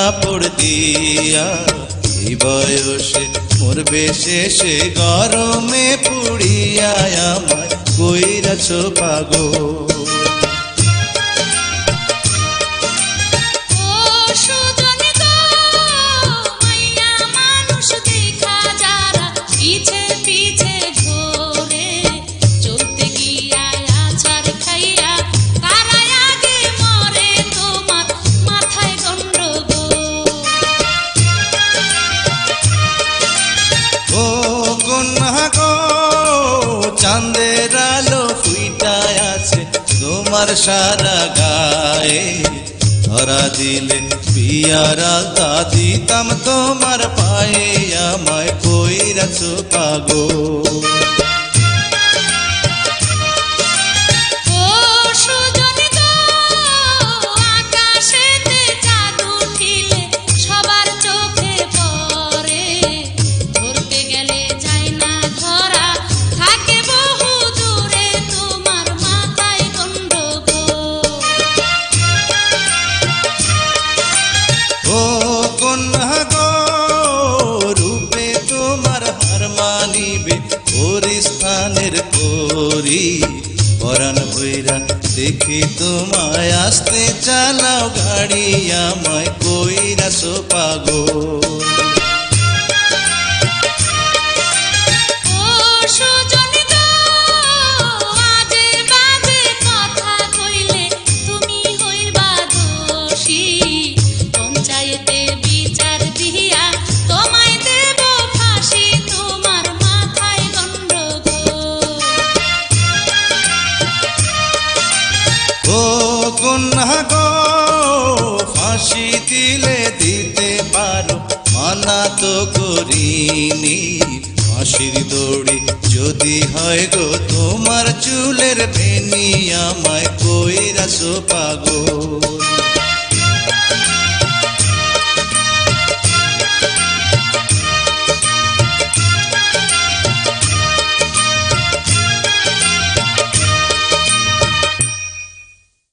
কাপড় দিয়া। এই বয়সে মরবে শেষে গরমে পুড়িয়া আমায় কইরাছ পাগো চাঁদের আলো ফুইটায় আছে, তোমার সারা গায়ে। ধরা দিলে পিয়ারা দিতাম তোমার পায়ে, আমায় কইরাছো পাগো করি পরাণ ভৈরা দেখি তোমায় আসতে চালাও গাড়ি আমায় কইরা সোপাগো ও গো ফাঁসি দিলে দিতে পারো, মানা তো করিনি। ফাঁসির দড়ি যদি হয় গো, তোমার চুলের বেনি আমায় কইরা সোপাগো